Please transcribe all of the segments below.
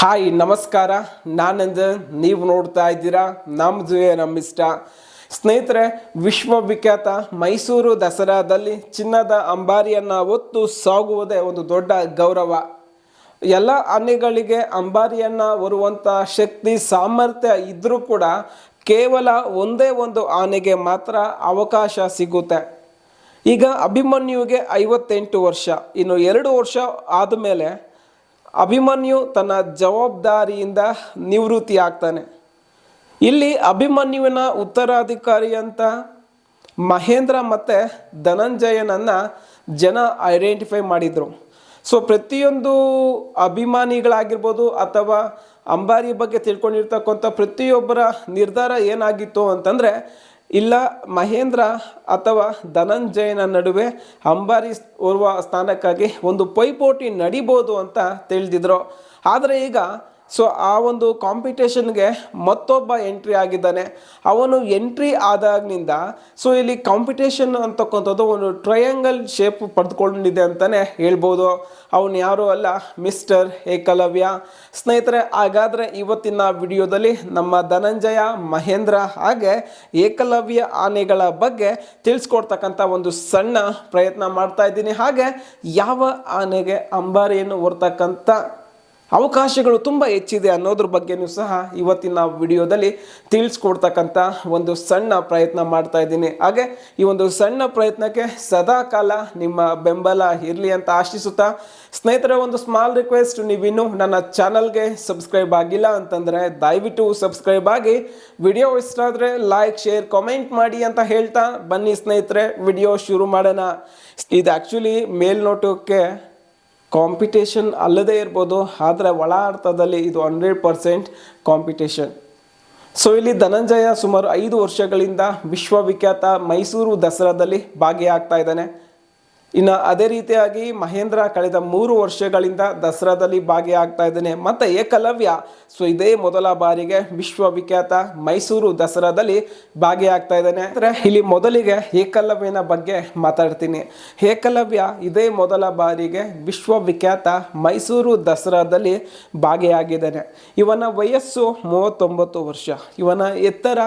Hi, ನಮಸ್ಕಾರ. ನಾನಂದ ನೀವು ನೋಡ್ತಾ ಇದ್ದೀರಾ? ನಮ್ದು ನಮ್ಮಿಷ್ಟ. ಸ್ನೇಹಿತರೆ, ವಿಶ್ವವಿಖ್ಯಾತ ಮೈಸೂರು ದಸರಾದಲ್ಲಿ ಚಿನ್ನದ ಅಂಬಾರಿಯನ್ನು ಹೊತ್ತು ಸಾಗುವುದೇ ಒಂದು ದೊಡ್ಡ ಗೌರವ. ಎಲ್ಲ ಆನೆಗಳಿಗೆ ಅಂಬಾರಿಯನ್ನು ಹೊರುವಂಥ ಶಕ್ತಿ, ಸಾಮರ್ಥ್ಯ ಇದ್ದರೂ ಕೂಡ ಕೇವಲ ಒಂದೇ ಒಂದು ಆನೆಗೆ ಮಾತ್ರ ಅವಕಾಶ ಸಿಗುತ್ತೆ. ಈಗ ಅಭಿಮನ್ಯುವಿಗೆ ಐವತ್ತೆಂಟು ವರ್ಷ. ಇನ್ನು ಎರಡು ವರ್ಷ ಆದಮೇಲೆ ಅಭಿಮನ್ಯು ತನ್ನ ಜವಾಬ್ದಾರಿಯಿಂದ ನಿವೃತ್ತಿ ಆಗ್ತಾನೆ ಇಲ್ಲಿ ಅಭಿಮನ್ಯುವಿನ ಉತ್ತರಾಧಿಕಾರಿ ಅಂತ ಮಹೇಂದ್ರ ಮತ್ತು ಧನಂಜಯನನ್ನು ಜನ ಐಡೆಂಟಿಫೈ ಮಾಡಿದರು. ಸೊ ಪ್ರತಿಯೊಂದು ಅಭಿಮಾನಿಗಳಾಗಿರ್ಬೋದು ಅಥವಾ ಅಂಬಾರಿ ಬಗ್ಗೆ ತಿಳ್ಕೊಂಡಿರ್ತಕ್ಕಂಥ ಪ್ರತಿಯೊಬ್ಬರ ನಿರ್ಧಾರ ಏನಾಗಿತ್ತು ಅಂತಂದರೆ ಇಲ್ಲ ಮಹೇಂದ್ರ ಅಥವಾ ಧನಂಜಯನ ನಡುವೆ ಅಂಬಾರಿ ಓರ್ವ ಸ್ಥಾನಕ್ಕಾಗಿ ಒಂದು ಪೈಪೋಟಿ ನಡಿಬೋದು ಅಂತ ತಿಳಿದಿದ್ರು. ಆದರೆ ಈಗ ಸೊ ಆ ಒಂದು ಕಾಂಪಿಟೇಷನ್ಗೆ ಮತ್ತೊಬ್ಬ ಎಂಟ್ರಿ ಆಗಿದ್ದಾನೆ. ಅವನು ಎಂಟ್ರಿ ಆದಾಗಿನಿಂದ ಸೊ ಇಲ್ಲಿ ಕಾಂಪಿಟೇಷನ್ ಅಂತಕ್ಕಂಥದ್ದು ಒಂದು ಟ್ರಯಾಂಗಲ್ ಶೇಪ್ ಪಡೆದುಕೊಂಡಿದೆ ಅಂತಲೇ ಹೇಳ್ಬೋದು. ಅವನು ಯಾರೂ ಅಲ್ಲ ಮಿಸ್ಟರ್ ಏಕಲವ್ಯ. ಸ್ನೇಹಿತರೆ, ಹಾಗಾದರೆ ಇವತ್ತಿನ ವಿಡಿಯೋದಲ್ಲಿ ನಮ್ಮ ಧನಂಜಯ, ಮಹೇಂದ್ರ ಹಾಗೆ ಏಕಲವ್ಯ ಆನೆಗಳ ಬಗ್ಗೆ ತಿಳಿಸ್ಕೊಡ್ತಕ್ಕಂಥ ಒಂದು ಸಣ್ಣ ಪ್ರಯತ್ನ ಮಾಡ್ತಾ ಇದ್ದೀನಿ. ಹಾಗೆ ಯಾವ ಆನೆಗೆ ಅಂಬಾರಿಯನ್ನು ಹೊರ್ತಕ್ಕಂಥ ಅವಕಾಶಗಳು ತುಂಬ ಹೆಚ್ಚಿದೆ ಅನ್ನೋದ್ರ ಬಗ್ಗೆನೂ ಸಹ ಇವತ್ತಿನ ವಿಡಿಯೋದಲ್ಲಿ ತಿಳಿಸ್ಕೊಡ್ತಕ್ಕಂಥ ಒಂದು ಸಣ್ಣ ಪ್ರಯತ್ನ ಮಾಡ್ತಾ ಇದ್ದೀನಿ. ಹಾಗೆ ಈ ಒಂದು ಸಣ್ಣ ಪ್ರಯತ್ನಕ್ಕೆ ಸದಾ ಕಾಲ ನಿಮ್ಮ ಬೆಂಬಲ ಇರಲಿ ಅಂತ ಆಶಿಸುತ್ತಾ, ಸ್ನೇಹಿತರ, ಒಂದು ಸ್ಮಾಲ್ ರಿಕ್ವೆಸ್ಟ್ ನೀವಿನ್ನೂ ನನ್ನ ಚಾನಲ್ಗೆ ಸಬ್ಸ್ಕ್ರೈಬ್ ಆಗಿಲ್ಲ ಅಂತಂದರೆ ದಯವಿಟ್ಟು ಸಬ್ಸ್ಕ್ರೈಬ್ ಆಗಿ, ವಿಡಿಯೋ ಇಷ್ಟ ಆದರೆ ಲೈಕ್ ಶೇರ್ ಕಾಮೆಂಟ್ ಮಾಡಿ ಅಂತ ಹೇಳ್ತಾ ಬನ್ನಿ ಸ್ನೇಹಿತರೆ, ವಿಡಿಯೋ ಶುರು ಮಾಡೋಣ. ಇದು ಆ್ಯಕ್ಚುಲಿ ಮೇಲ್ನೋಟಕ್ಕೆ ಕಾಂಪಿಟೇಷನ್ ಅಲ್ಲದೇ ಇರ್ಬೋದು, ಆದರೆ ಒಳ ಅರ್ಥದಲ್ಲಿ ಇದು ಹಂಡ್ರೆಡ್ ಪರ್ಸೆಂಟ್ ಕಾಂಪಿಟೇಷನ್ ಸೊ ಇಲ್ಲಿ ಧನಂಜಯ ಸುಮಾರು ಐದು ವರ್ಷಗಳಿಂದ ವಿಶ್ವವಿಖ್ಯಾತ ಮೈಸೂರು ದಸರಾದಲ್ಲಿ ಭಾಗಿಯಾಗ್ತಾ ಇದ್ದಾನೆ. ಇನ್ನು ಅದೇ ರೀತಿಯಾಗಿ ಮಹೇಂದ್ರ ಕಳೆದ ಮೂರು ವರ್ಷಗಳಿಂದ ದಸರಾದಲ್ಲಿ ಭಾಗಿಯಾಗ್ತಾ ಇದ್ದಾನೆ. ಮತ್ತು ಏಕಲವ್ಯ, ಸೊ ಇದೇ ಮೊದಲ ಬಾರಿಗೆ ವಿಶ್ವವಿಖ್ಯಾತ ಮೈಸೂರು ದಸರಾದಲ್ಲಿ ಭಾಗಿಯಾಗ್ತಾ ಇದ್ದಾನೆ. ಅಂದರೆ ಇಲ್ಲಿ ಮೊದಲಿಗೆ ಏಕಲವ್ಯನ ಬಗ್ಗೆ ಮಾತಾಡ್ತೀನಿ. ಏಕಲವ್ಯ ಇದೇ ಮೊದಲ ಬಾರಿಗೆ ವಿಶ್ವವಿಖ್ಯಾತ ಮೈಸೂರು ದಸರಾದಲ್ಲಿ ಭಾಗಿಯಾಗಿದ್ದಾನೆ. ಇವನ ವಯಸ್ಸು ಮೂವತ್ತೊಂಬತ್ತು ವರ್ಷ. ಇವನ ಎತ್ತರ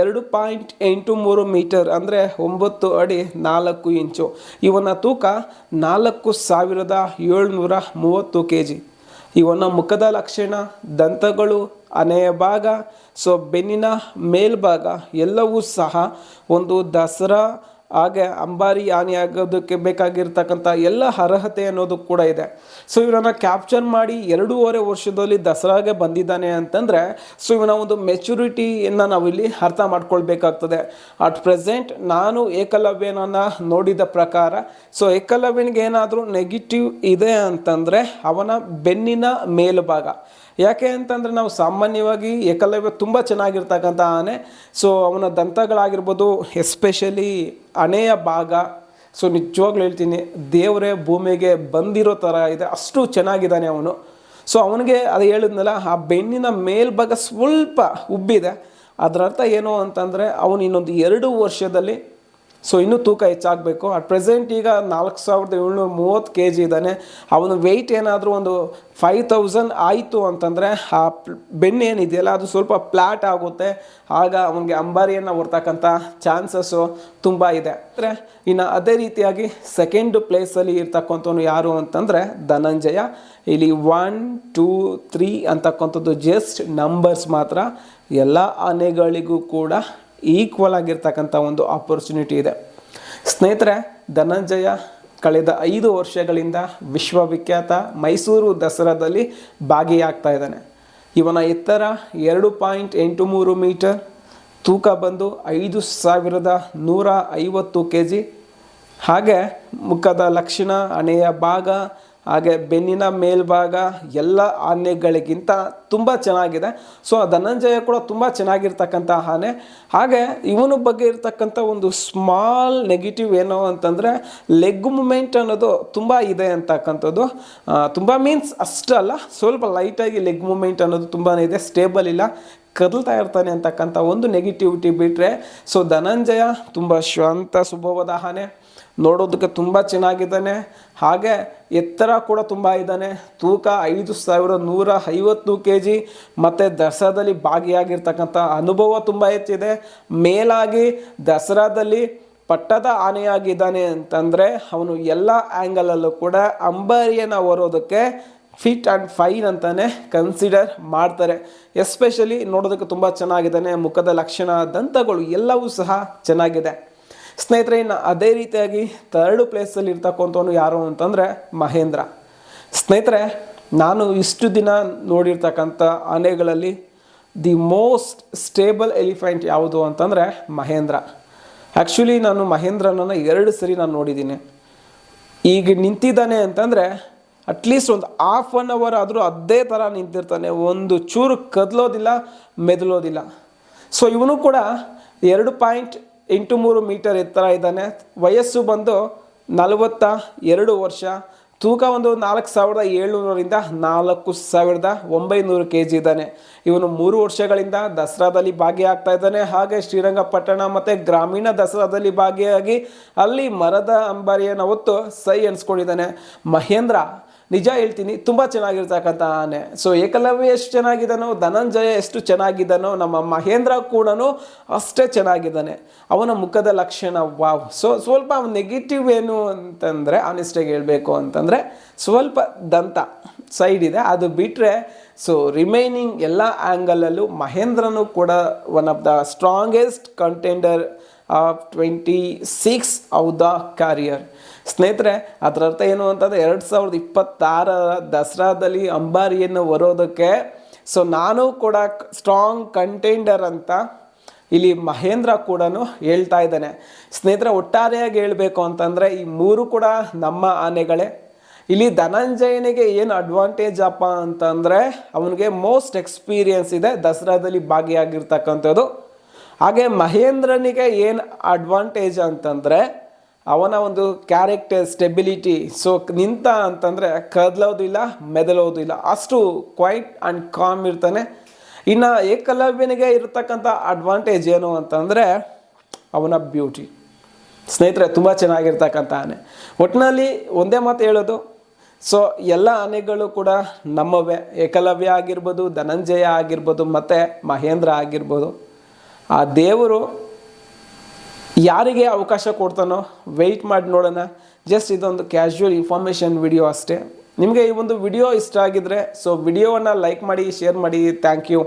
ಎರಡು ಪಾಯಿಂಟ್ ಎಂಟು ಮೂರು ಮೀಟರ್, ಅಂದರೆ ಒಂಬತ್ತು ಅಡಿ ನಾಲ್ಕು ಇಂಚು. ಇವನ ತೂಕ ನಾಲ್ಕು ಸಾವಿರದ ಏಳ್ನೂರ ಮೂವತ್ತು ಕೆ ಜಿ ಇವನ ಮುಖದ ಲಕ್ಷಣ ದಂತಗಳು, ಅನೆಯ ಭಾಗ, ಸೊ ಬೆನ್ನಿನ ಮೇಲ್ಭಾಗ ಎಲ್ಲವೂ ಸಹ ಒಂದು ದಸರಾ ಹಾಗೆ ಅಂಬಾರಿ ಆನೆಯಾಗೋದಕ್ಕೆ ಬೇಕಾಗಿರ್ತಕ್ಕಂಥ ಎಲ್ಲ ಅರ್ಹತೆ ಅನ್ನೋದು ಕೂಡ ಇದೆ. ಸೊ ಇವನನ್ನು ಕ್ಯಾಪ್ಚರ್ ಮಾಡಿ ಎರಡೂವರೆ ವರ್ಷದಲ್ಲಿ ದಸರಾಗೆ ಬಂದಿದ್ದಾನೆ ಅಂತಂದರೆ ಸೊ ಇವನ ಒಂದು ಮೆಚುರಿಟಿಯನ್ನು ನಾವಿಲ್ಲಿ ಅರ್ಥ ಮಾಡ್ಕೊಳ್ಬೇಕಾಗ್ತದೆ. ಅಟ್ ಪ್ರೆಸೆಂಟ್ ನಾನು ಏಕಲವ್ಯನನ್ನು ನೋಡಿದ ಪ್ರಕಾರ ಸೊ ಏಕಲವ್ಯನಿಗೆ ಏನಾದರೂ ನೆಗೆಟಿವ್ ಇದೆ ಅಂತಂದರೆ, ಅವನ ಬೆನ್ನಿನ ಮೇಲ್ಭಾಗ. ಯಾಕೆ ಅಂತಂದರೆ ನಾವು ಸಾಮಾನ್ಯವಾಗಿ ಏಕಲವ್ಯ ತುಂಬ ಚೆನ್ನಾಗಿರ್ತಕ್ಕಂಥ ಆನೆ ಸೊ ಅವನ ದಂತಗಳಾಗಿರ್ಬೋದು ಎಸ್ಪೆಷಲಿ ಹಣೆಯ ಭಾಗ. ಸೊ ನಿಜವಾಗ್ಲೂ ಹೇಳ್ತೀನಿ, ದೇವರೇ ಭೂಮಿಗೆ ಬಂದಿರೋ ಥರ ಇದೆ. ಅಷ್ಟು ಚೆನ್ನಾಗಿದ್ದಾನೆ ಅವನು. ಸೊ ಅವನಿಗೆ ಅದು ಹೇಳಿದ್ನಲ್ಲ, ಆ ಬೆನ್ನಿನ ಮೇಲ್ಭಾಗ ಸ್ವಲ್ಪ ಉಬ್ಬಿದೆ. ಅದರರ್ಥ ಏನು ಅಂತಂದರೆ, ಅವನು ಇನ್ನೊಂದು ಎರಡು ವರ್ಷದಲ್ಲಿ ಸೊ ಇನ್ನೂ ತೂಕ ಹೆಚ್ಚಾಗಬೇಕು. ಅಟ್ ಪ್ರೆಸೆಂಟ್ ಈಗ ನಾಲ್ಕು ಸಾವಿರದ ಏಳ್ನೂರ ಮೂವತ್ತು ಕೆ ಜಿ ಇದ್ದಾನೆ. ಅವನ ವೆಯ್ಟ್ ಏನಾದರೂ ಒಂದು ಫೈವ್ ತೌಸಂಡ್ ಆಯಿತು ಅಂತಂದರೆ, ಆ ಬೆನ್ನು ಏನಿದೆಯಲ್ಲ, ಅದು ಸ್ವಲ್ಪ ಪ್ಲ್ಯಾಟ್ ಆಗುತ್ತೆ. ಆಗ ಅವನಿಗೆ ಅಂಬಾರಿಯನ್ನು ಹೊರ್ತಕ್ಕಂಥ ಚಾನ್ಸಸ್ಸು ತುಂಬ ಇದೆ. ಅಂದರೆ, ಇನ್ನು ಅದೇ ರೀತಿಯಾಗಿ ಸೆಕೆಂಡ್ ಪ್ಲೇಸಲ್ಲಿ ಇರ್ತಕ್ಕಂಥವ್ನು ಯಾರು ಅಂತಂದರೆ, ಧನಂಜಯ. ಇಲ್ಲಿ ಒನ್ ಟೂ ತ್ರೀ ಅಂತಕ್ಕಂಥದ್ದು ಜಸ್ಟ್ ನಂಬರ್ಸ್ ಮಾತ್ರ. ಎಲ್ಲ ಆನೆಗಳಿಗೂ ಕೂಡ ಈಕ್ವಲ್ ಆಗಿರ್ತಕ್ಕಂಥ ಒಂದು ಆಪರ್ಚುನಿಟಿ ಇದೆ. ಸ್ನೇಹಿತರೆ, ಧನಂಜಯ ಕಳೆದ ಐದು ವರ್ಷಗಳಿಂದ ವಿಶ್ವವಿಖ್ಯಾತ ಮೈಸೂರು ದಸರಾದಲ್ಲಿ ಭಾಗಿಯಾಗ್ತಾ ಇದ್ದಾನೆ. ಇವನ ಎತ್ತರ ಎರಡು ಪಾಯಿಂಟ್ ಎಂಟು ಮೂರು ಮೀಟರ್, ತೂಕ ಬಂದು ಐದು ಸಾವಿರದ ನೂರ ಐವತ್ತು ಕೆ ಜಿ ಹಾಗೆ ಮುಖದ ಲಕ್ಷಣ, ಹಣೆಯ ಭಾಗ ಹಾಗೆ ಬೆನ್ನಿನ ಮೇಲ್ಭಾಗ ಎಲ್ಲ ಆನೆಗಳಿಗಿಂತ ತುಂಬ ಚೆನ್ನಾಗಿದೆ. ಸೊ ಧನಂಜಯ ಕೂಡ ತುಂಬ ಚೆನ್ನಾಗಿರ್ತಕ್ಕಂಥ ಆನೆ. ಹಾಗೆ ಇವನ ಬಗ್ಗೆ ಇರ್ತಕ್ಕಂಥ ಒಂದು ಸ್ಮಾಲ್ ನೆಗೆಟಿವ್ ಏನು ಅಂತಂದರೆ ಲೆಗ್ ಮೂಮೆಂಟ್ ಅನ್ನೋದು ತುಂಬ ಇದೆ ಅಂತಕ್ಕಂಥದ್ದು. ತುಂಬ ಮೀನ್ಸ್ ಅಷ್ಟಲ್ಲ, ಸ್ವಲ್ಪ ಲೈಟಾಗಿ ಲೆಗ್ ಮೂಮೆಂಟ್ ಅನ್ನೋದು ತುಂಬಾ ಇದೆ ಸ್ಟೇಬಲ್ ಇಲ್ಲ. ಕದಲ್ತಾ ಇರ್ತಾನೆ ಅಂತಕ್ಕಂಥ ಒಂದು ನೆಗೆಟಿವಿಟಿ ಬಿಟ್ಟರೆ ಸೊ ಧನಂಜಯ ತುಂಬ ಶಾಂತ ಸುಭವದಾಹನೆ ನೋಡೋದಕ್ಕೆ ತುಂಬ ಚೆನ್ನಾಗಿದ್ದಾನೆ. ಹಾಗೆ ಎತ್ತರ ಕೂಡ ತುಂಬ ಇದ್ದಾನೆ. ತೂಕ ಐದು ಸಾವಿರ ನೂರ ಐವತ್ತು ಕೆ ಜಿ ಮತ್ತು ದಸರಾದಲ್ಲಿ ಭಾಗಿಯಾಗಿರ್ತಕ್ಕಂಥ ಅನುಭವ ತುಂಬ ಹೆಚ್ಚಿದೆ. ಮೇಲಾಗಿ ದಸರಾದಲ್ಲಿ ಪಟ್ಟದ ಆನೆಯಾಗಿದ್ದಾನೆ ಅಂತಂದರೆ, ಅವನು ಎಲ್ಲ ಆ್ಯಂಗಲಲ್ಲೂ ಕೂಡ ಅಂಬಾರಿಯನ್ನು ಹೊರೋದಕ್ಕೆ ಫಿಟ್ ಆ್ಯಂಡ್ ಫೈನ್ ಅಂತಲೇ ಕನ್ಸಿಡರ್ ಮಾಡ್ತಾರೆ. ಎಸ್ಪೆಷಲಿ ನೋಡೋದಕ್ಕೆ ತುಂಬ ಚೆನ್ನಾಗಿದ್ದಾನೆ, ಮುಖದ ಲಕ್ಷಣ, ದಂತಗಳು ಎಲ್ಲವೂ ಸಹ ಚೆನ್ನಾಗಿದೆ. ಸ್ನೇಹಿತರೆ, ಇನ್ನು ಅದೇ ರೀತಿಯಾಗಿ ಥರ್ಡ್ ಪ್ಲೇಸಲ್ಲಿ ಇರ್ತಕ್ಕಂಥವನು ಯಾರು ಅಂತಂದರೆ ಮಹೇಂದ್ರ. ಸ್ನೇಹಿತರೆ, ನಾನು ಇಷ್ಟು ದಿನ ನೋಡಿರ್ತಕ್ಕಂಥ ಆನೆಗಳಲ್ಲಿ ದಿ ಮೋಸ್ಟ್ ಸ್ಟೇಬಲ್ ಎಲಿಫೆಂಟ್ ಯಾವುದು ಅಂತಂದರೆ ಮಹೇಂದ್ರ. ಆ್ಯಕ್ಚುಲಿ ನಾನು ಮಹೇಂದ್ರನನ್ನು ಎರಡು ಸರಿ ನಾನು ನೋಡಿದ್ದೀನಿ. ಈಗ ನಿಂತಿದ್ದಾನೆ ಅಂತಂದರೆ ಅಟ್ಲೀಸ್ಟ್ ಒಂದು ಹಾಫ್ ಆನ್ ಅವರ್ ಆದರೂ ಅದೇ ಥರ ನಿಂತಿರ್ತಾನೆ. ಒಂದು ಚೂರು ಕದಲೋದಿಲ್ಲ, ಮೆದಲೋದಿಲ್ಲ. ಸೊ ಇವನು ಕೂಡ ಎರಡು ಪಾಯಿಂಟ್ ಎಂಟು ಮೂರು ಮೀಟರ್ ಎತ್ತರ ಇದ್ದಾನೆ. ವಯಸ್ಸು ಬಂದು ನಲವತ್ತ ಎರಡು ವರ್ಷ. ತೂಕ ಒಂದು ನಾಲ್ಕು ಸಾವಿರದ ಏಳ್ನೂರರಿಂದ ನಾಲ್ಕು ಸಾವಿರದ ಒಂಬೈನೂರು ಕೆ ಜಿ ಇದ್ದಾನೆ. ಇವನು ಮೂರು ವರ್ಷಗಳಿಂದ ದಸರಾದಲ್ಲಿ ಭಾಗಿಯಾಗ್ತಾ ಇದ್ದಾನೆ. ಹಾಗೆ ಶ್ರೀರಂಗಪಟ್ಟಣ ಮತ್ತು ಗ್ರಾಮೀಣ ದಸರಾದಲ್ಲಿ ಭಾಗಿಯಾಗಿ ಅಲ್ಲಿ ಮರದ ಅಂಬಾರಿಯನ್ನು ಹೊತ್ತು ಸೈ ಅನ್ಸ್ಕೊಂಡಿದ್ದಾನೆ ಮಹೇಂದ್ರ ನಿಜ ಹೇಳ್ತೀನಿ, ತುಂಬ ಚೆನ್ನಾಗಿರ್ತಕ್ಕಂಥ ಆನೆ ಸೊ ಏಕಲವ್ಯ ಎಷ್ಟು ಚೆನ್ನಾಗಿದ್ದಾನೋ, ಧನಂಜಯ ಎಷ್ಟು ಚೆನ್ನಾಗಿದ್ದಾನೋ, ನಮ್ಮ ಮಹೇಂದ್ರ ಕೂಡ ಅಷ್ಟೇ ಚೆನ್ನಾಗಿದ್ದಾನೆ. ಅವನ ಮುಖದ ಲಕ್ಷಣ, ವಾವ್. ಸೊ ಸ್ವಲ್ಪ ನೆಗೆಟಿವ್ ಏನು ಅಂತಂದರೆ ಆನೆಸ್ಟಾಗಿ ಹೇಳಬೇಕು ಅಂತಂದರೆ, ಸ್ವಲ್ಪ ದಂತ ಸೈಡ್ ಇದೆ. ಅದು ಬಿಟ್ಟರೆ ಸೊ ರಿಮೈನಿಂಗ್ ಎಲ್ಲ ಆ್ಯಂಗಲಲ್ಲೂ ಮಹೇಂದ್ರನು ಕೂಡ one of the strongest contender of twenty six of the carrier ಸ್ನೇಹಿತರೆ, ಅದರ ಅರ್ಥ ಏನು ಅಂತಂದರೆ ಎರಡು ಸಾವಿರದ ಇಪ್ಪತ್ತಾರರ ದಸರಾದಲ್ಲಿ ಅಂಬಾರಿಯನ್ನು ಬರೋದಕ್ಕೆ ಸೊ ನಾನು ಕೂಡ ಸ್ಟ್ರಾಂಗ್ ಕಂಟೆಂಡರ್ ಅಂತ ಇಲ್ಲಿ ಮಹೇಂದ್ರ ಕೂಡ ಹೇಳ್ತಾ ಇದ್ದಾನೆ. ಸ್ನೇಹಿತರೆ, ಒಟ್ಟಾರೆಯಾಗಿ ಹೇಳಬೇಕು ಅಂತಂದರೆ ಈ ಮೂರು ಕೂಡ ನಮ್ಮ ಆನೆಗಳೇ. ಇಲ್ಲಿ ಧನಂಜಯನಿಗೆ ಏನು ಅಡ್ವಾಂಟೇಜ್ ಅಪ್ಪ ಅಂತಂದರೆ ಅವನಿಗೆ ಮೋಸ್ಟ್ ಎಕ್ಸ್ಪೀರಿಯನ್ಸ್ ಇದೆ ದಸರಾದಲ್ಲಿ ಭಾಗಿಯಾಗಿರ್ತಕ್ಕಂಥದ್ದು. ಹಾಗೆ ಮಹೇಂದ್ರನಿಗೆ ಏನು ಅಡ್ವಾಂಟೇಜ್ ಅಂತಂದರೆ ಅವನ ಒಂದು ಕ್ಯಾರೆಕ್ಟರ್ ಸ್ಟೆಬಿಲಿಟಿ ಸೊ ನಿಂತ ಅಂತಂದರೆ ಕದಲೋದಿಲ್ಲ, ಮೆದಲೋದಿಲ್ಲ, ಅಷ್ಟು ಕ್ವೈಟ್ ಆ್ಯಂಡ್ ಕಾಮ್ ಇರ್ತಾನೆ. ಇನ್ನು ಏಕಲವ್ಯನಿಗೆ ಇರತಕ್ಕಂಥ ಅಡ್ವಾಂಟೇಜ್ ಏನು ಅಂತಂದರೆ ಅವನ ಬ್ಯೂಟಿ ಸ್ನೇಹಿತರೆ, ತುಂಬ ಚೆನ್ನಾಗಿರ್ತಕ್ಕಂಥ ಆನೆ ಒಟ್ಟಿನಲ್ಲಿ ಒಂದೇ ಮಾತು ಹೇಳೋದು ಸೊ ಎಲ್ಲ ಆನೆಗಳು ಕೂಡ ನಮ್ಮವೇ. ಏಕಲವ್ಯ ಆಗಿರ್ಬೋದು, ಧನಂಜಯ ಆಗಿರ್ಬೋದು, ಮತ್ತು ಮಹೇಂದ್ರ ಆಗಿರ್ಬೋದು. ಆ ದೇವರು ಯಾರಿಗೆ ಅವಕಾಶ ಕೊಡ್ತಾನೋ ವೆಯ್ಟ್ ಮಾಡಿ ನೋಡೋಣ. ಜಸ್ಟ್ ಇದೊಂದು ಕ್ಯಾಶುವಲ್ ಇನ್ಫಾರ್ಮೇಷನ್ ವಿಡಿಯೋ ಅಷ್ಟೇ. ನಿಮಗೆ ಈ ಒಂದು ವಿಡಿಯೋ ಇಷ್ಟ ಆಗಿದ್ರೆ ಸೊ ವಿಡಿಯೋವನ್ನು ಲೈಕ್ ಮಾಡಿ ಶೇರ್ ಮಾಡಿ ಥ್ಯಾಂಕ್ ಯು